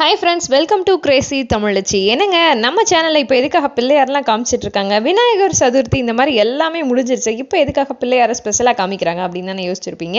Hi friends welcome to crazy Tamizhachi என்னங்க நம்ம சேனலில் இப்போ எதுக்காக பிள்ளையாரெலாம் காமிச்சிட்டு இருக்காங்க விநாயகர் சதுர்த்தி இந்த மாதிரி எல்லாமே முடிஞ்சிருச்சு. இப்போ எதுக்காக பிள்ளையாரை ஸ்பெஷலாக காமிக்கிறாங்க அப்படின்னு தானே யோசிச்சிருப்பீங்க?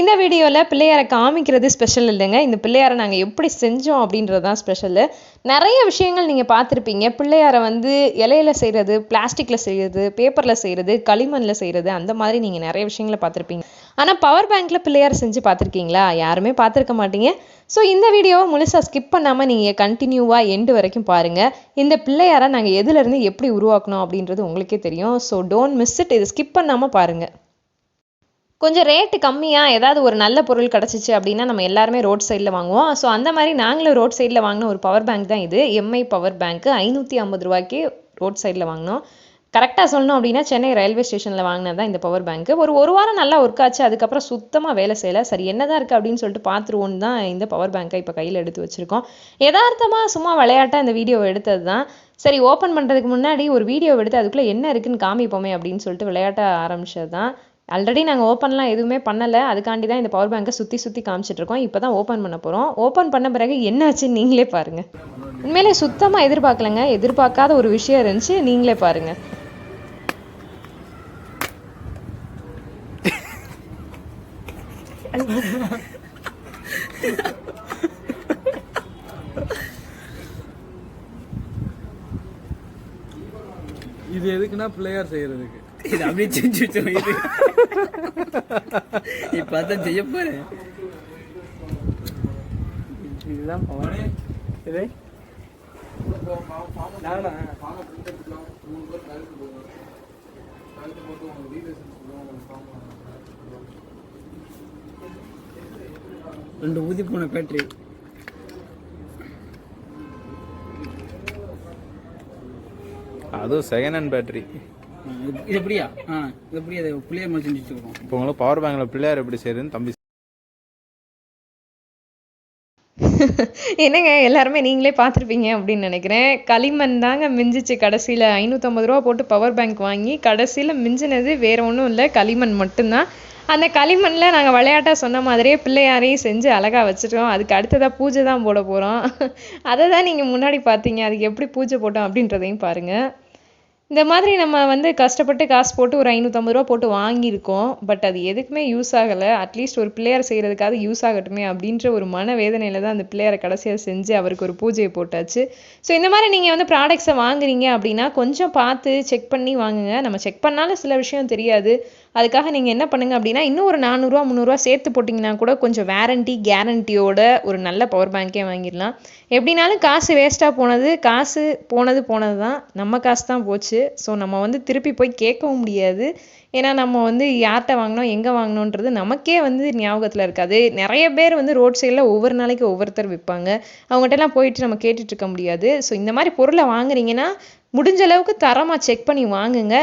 இந்த வீடியோவில் பிள்ளையாரை காமிக்கிறது ஸ்பெஷல் இல்லைங்க. இந்த பிள்ளையாரை நாங்கள் எப்படி செஞ்சோம் அப்படின்றது தான் ஸ்பெஷலு நிறைய விஷயங்கள் நீங்கள் பார்த்துருப்பீங்க. பிள்ளையாரை வந்து இலையில செய்கிறது பிளாஸ்டிக்கில் செய்கிறது பேப்பரில் செய்கிறது களிமண்ணில் செய்கிறது அந்த மாதிரி நீங்கள் நிறைய விஷயங்களை பார்த்துருப்பீங்க. ஆனால் பவர் பேங்க்கில் பிள்ளையார் செஞ்சு பார்த்துருக்கீங்களா? யாருமே பார்த்துருக்க மாட்டீங்க. ஸோ இந்த வீடியோவை முழுசாக ஸ்கிப் பண்ணாமல் நீங்கள் கண்டினியூவாக எண்டு வரைக்கும் பாருங்கள் இந்த பிள்ளையாரை நாங்கள் எதுலேருந்து எப்படி உருவாக்கணும் அப்படின்றது உங்களுக்கே தெரியும். ஸோ டோன்ட் மிஸ் இட் இதை ஸ்கிப் பண்ணாமல் பாருங்கள் கொஞ்சம் ரேட்டு கம்மியாக ஏதாவது ஒரு நல்ல பொருள் கிடச்சிச்சு அப்படின்னா நம்ம எல்லாருமே ரோட் சைடில் வாங்குவோம். ஸோ அந்த மாதிரி நாங்களும் ரோட் சைடில் வாங்கின ஒரு பவர் பேங்க் தான் இது. எம்ஐ பவர் பேங்க்கு ஐநூற்றி ஐம்பது ரூபாய்க்கு ரோட் சைடில் வாங்கினோம். கரெக்டாக சொல்லணும் அப்படின்னா சென்னை ரயில்வே ஸ்டேஷனில் வாங்கினது தான் இந்த பவர் பேங்க்கு ஒரு ஒரு வாரம் நல்லா ஒர்க் ஆச்சு அதுக்கப்புறம் சுத்தமாக வேலை செய்யலை. சரி என்னதான் இருக்குது அப்படின்னு சொல்லிட்டு பார்த்துருவோன்னு தான் இந்த பவர் பேங்க்கை இப்போ கையில் எடுத்து வச்சுருக்கோம். யதார்த்தமாக சும்மா விளையாட்டாக இந்த வீடியோவை எடுத்தது தான் சரி ஓப்பன் பண்ணுறதுக்கு முன்னாடி ஒரு வீடியோ எடுத்து அதுக்குள்ளே என்ன இருக்குன்னு காமிப்போமே அப்படின்னு சொல்லிட்டு விளையாட்ட ஆரம்பிச்சது தான் ஆல்ரெடி நாங்கள் ஓப்பன்லாம் எதுவுமே பண்ணலை. அதுக்காண்டி தான் இந்த பவர் பேங்க்கை சுற்றி சுற்றி காமிச்சிட்ருக்கோம் இப்போ தான் ஓப்பன் பண்ண போகிறோம் ஓப்பன் பண்ண பிறகு என்னாச்சுன்னு நீங்களே பாருங்கள் உண்மையிலே சுத்தமாக எதிர்பார்க்கலங்க. எதிர்பார்க்காத ஒரு விஷயம் இருந்துச்சு. நீங்களே பாருங்கள் இது எதுக்குன்னா பிள்ளையார் செய்யறதுக்கு. இது அப்படியே செஞ்சு வச்சோம் இது. இப்ப அதான் செய்ய போறேன் இதுதான் பவனே இது? நானா? ரெண்டு ஊதி போன பேட்டரி அதுவும் செகண்ட் ஹேண்ட் பேட்டரி இது எப்படியா? ஆ இது எப்படி அதை புளிய மாதிரி செஞ்சு வச்சுருக்கோம். இப்போ உங்களுக்கு பவர் பேங்க்ல பிள்ளையார் எப்படி செய்யுதுன்னு தம்பி என்னங்க எல்லாருமே நீங்களே பார்த்துருப்பீங்க அப்படின்னு நினைக்கிறேன். களிமண் தாங்க மிஞ்சிச்சு. கடைசியில் ஐநூற்றம்பது ரூபா போட்டு பவர் பேங்க் வாங்கி கடைசியில் மிஞ்சினது வேற ஒன்றும் இல்லை. களிமண் மட்டும்தான். அந்த களிமண்ணில் நாங்கள் விளையாட்டாக சொன்ன மாதிரியே பிள்ளையாரையும் செஞ்சு அழகாக வச்சுட்டோம் அதுக்கு அடுத்ததாக பூஜை தான் போட போகிறோம் அதை தான் நீங்கள் முன்னாடி பார்த்தீங்க. அதுக்கு எப்படி பூஜை போட்டோம் அப்படின்றதையும் பாருங்கள் இந்த மாதிரி நம்ம வந்து கஷ்டப்பட்டு காசு போட்டு ஒரு ஐநூற்றம்பது ரூபா போட்டு வாங்கியிருக்கோம். பட் அது எதுக்குமே யூஸ் ஆகலை. அட்லீஸ்ட் ஒரு பிள்ளையார் செய்கிறதுக்காவது யூஸ் ஆகட்டுமே அப்படின்ற ஒரு மன வேதனையில் தான் அந்த பிள்ளையாரை கடைசியாக செஞ்சு அவருக்கு ஒரு பூஜையை போட்டாச்சு. ஸோ இந்த மாதிரி நீங்கள் வந்து ப்ராடக்ட்ஸை வாங்குறீங்க அப்படின்னா கொஞ்சம் பார்த்து செக் பண்ணி வாங்குங்க. நம்ம செக் பண்ணாலும் சில விஷயம் தெரியாது. அதுக்காக நீங்கள் என்ன பண்ணுங்க அப்படின்னா இன்னும் ஒரு நானூறுரூவா முந்நூறுரூவா சேர்த்து போட்டிங்கன்னா கூட கொஞ்சம் வேரண்டி கேரண்டியோட ஒரு நல்ல பவர் பேங்க்கே வாங்கிடலாம். எப்படினாலும் காசு வேஸ்ட்டாக போனது காசு போனது போனது தான் நம்ம காசு தான் போச்சு. ஸோ நம்ம வந்து திருப்பி போய் கேட்கவும் முடியாது. ஏன்னா நம்ம வந்து யார்கிட்ட வாங்கினோம் எங்கே வாங்கினோன்றது நமக்கே வந்து ஞாபகத்தில் இருக்காது. நிறைய பேர் வந்து ரோட் சைடில் ஒவ்வொரு நாளைக்கு ஒவ்வொருத்தர் விற்பாங்க. அவங்ககிட்டலாம் போயிட்டு நம்ம கேட்டுட்ருக்க முடியாது. ஸோ இந்த மாதிரி பொருளை வாங்குறீங்கன்னா முடிஞ்ச அளவுக்கு தரமாக செக் பண்ணி வாங்குங்க.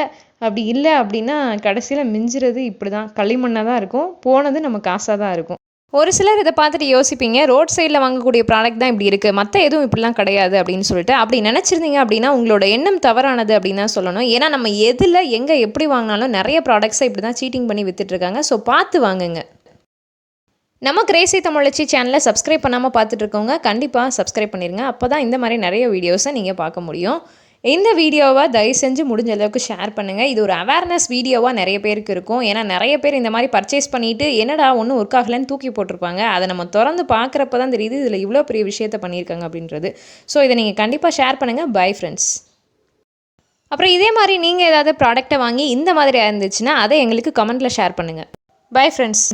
அப்படி இல்லை அப்படின்னா கடைசியில் மிஞ்சுறது இப்படி தான் களிமண்ணாக தான் இருக்கும். போனது நம்ம காசாக தான் இருக்கும். ஒரு சிலர் இதை பார்த்துட்டு யோசிப்பீங்க ரோட் சைடில் வாங்கக்கூடிய ப்ராடக்ட் தான் இப்படி இருக்குது மற்ற எதுவும் இப்படிலாம் கிடையாது அப்படின்னு சொல்லிட்டு. அப்படி நினச்சிருந்தீங்க அப்படின்னா உங்களோட எண்ணம் தவறானது அப்படின்னு தான் சொல்லணும். ஏன்னா நம்ம எதில் எங்கே எப்படி வாங்கினாலும் நிறைய ப்ராடக்ட்ஸை இப்படி தான் சீட்டிங் பண்ணி விற்றுட்ருக்காங்க ஸோ பார்த்து வாங்குங்க. நம்ம கிரேசி தமிழச்சி சேனலை சப்ஸ்கிரைப் பண்ணாமல் பார்த்துட்டு இருக்கவங்க கண்டிப்பாக சப்ஸ்கிரைப் பண்ணிடுங்க அப்போ தான் இந்த மாதிரி நிறைய வீடியோஸை நீங்கள் பார்க்க முடியும். இந்த வீடியோவை தயவு செஞ்சு முடிஞ்ச அளவுக்கு ஷேர் பண்ணுங்கள் இது ஒரு அவேர்னஸ் வீடியோவாக நிறைய பேருக்கு இருக்கும். ஏன்னா நிறைய பேர் இந்த மாதிரி பர்ச்சேஸ் பண்ணிவிட்டு என்னடா ஒன்றும் ஒர்க் ஆகலைன்னு தூக்கி போட்டிருப்பாங்க. அதை நம்ம திறந்து பார்க்குறப்ப தான் தெரியுது இதில் இவ்வளோ பெரிய விஷயத்த பண்ணியிருக்காங்க அப்படின்றது. ஸோ இதை நீங்கள் கண்டிப்பாக ஷேர் பண்ணுங்கள் பை ஃப்ரெண்ட்ஸ் அப்புறம் இதே மாதிரி நீங்கள் ஏதாவது ப்ராடக்ட்டை வாங்கி இந்த மாதிரி இருந்துச்சுன்னா அதை எங்களுக்கு கமெண்ட்டில் ஷேர் பண்ணுங்கள் பை ஃப்ரெண்ட்ஸ்